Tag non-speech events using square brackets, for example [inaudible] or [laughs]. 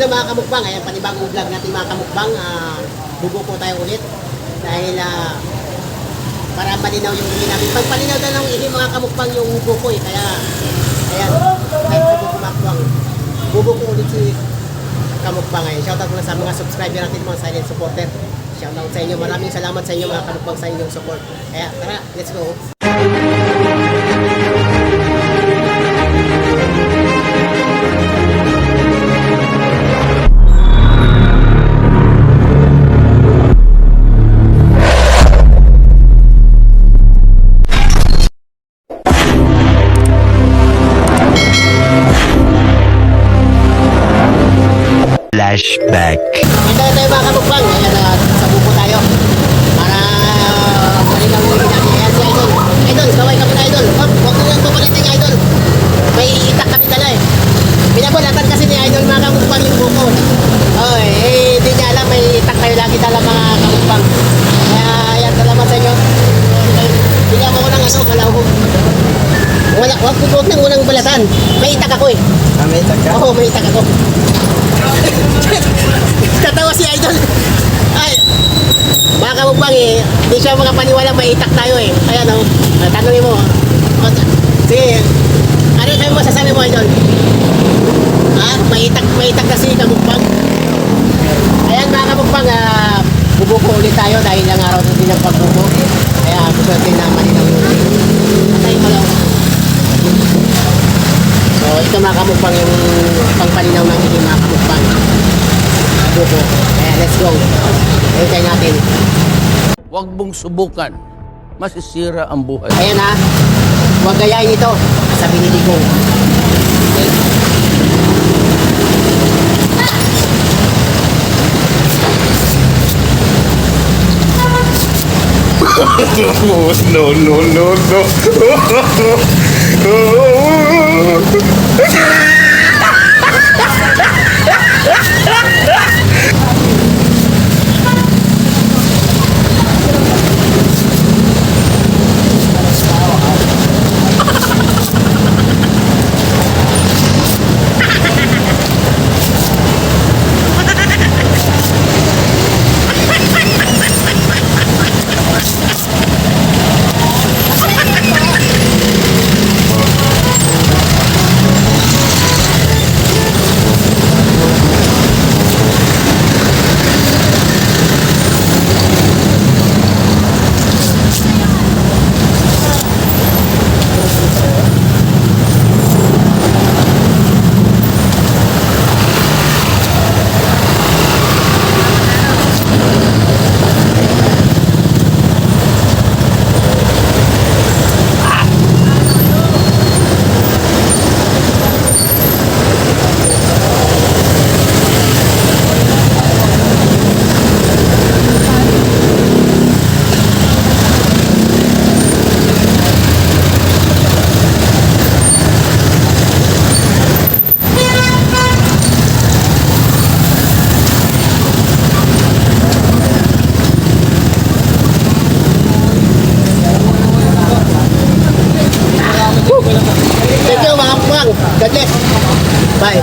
Hello mga kamukbang, ayan panibagong vlog natin mga kamukbang. Ah, bubuko tayo ulit dahil ah, para malinaw yung ihi namin. Pag malinaw na ng ihi mga kamukbang yung buko eh. Kaya, ayan, kahit bubuko makbang, bubuko ulit si kamukbang ngayon. Shoutout muna sa mga subscriber natin, mga silent supporter. Shoutout sa inyo. Maraming salamat sa inyo mga kamukbang sa inyong support. Kaya tara, let's go. Flashback. Ito na tayo mga kamukbang. Ayan, uh, sa buko tayo. Para uh, malinaw yung ihi natin. Ayan si Idol. Idol, kaway ka muna Idol. Huwag huwag mo lang pupalitin Idol. May itak kami dala eh. Binabulatan kasi ni Idol mga kamukbang yung buko. Oh, eh, hindi niya alam may itak tayo lagi dala mga kamukbang. Kaya, ayan, salamat sa inyo. Bigyan mo ko ng kalahog. Wala, wag, wag nang unang balatan. May itak ako eh. Kami taka. Oo, may itak ako. [laughs] Tatawa si Idol. Ay, mga kamukbang eh, hindi siya mga paniwala may itak tayo eh. Ayan o, oh, tanongin mo. Sige, ano kayo masasabi mo Idol? Ha? May itak, may itak kasi kamukbang. Ayan mga kamukbang, ah, bubuko ulit tayo dahil lang araw na din ang pagbuko. Kaya gusto natin na malinaw yung Patay mo lang. So ito mga kamukbang yung pangpalinaw ng hindi mga kamukbang. Buko. Kaya let's go. Hintay natin. Huwag mong subukan. Masisira ang buhay. Ayan ha. Huwag gayahin ito. Sabi ni Digong. Okay. [laughs] no, no, no, no. [laughs] Oh! God bless. Bye.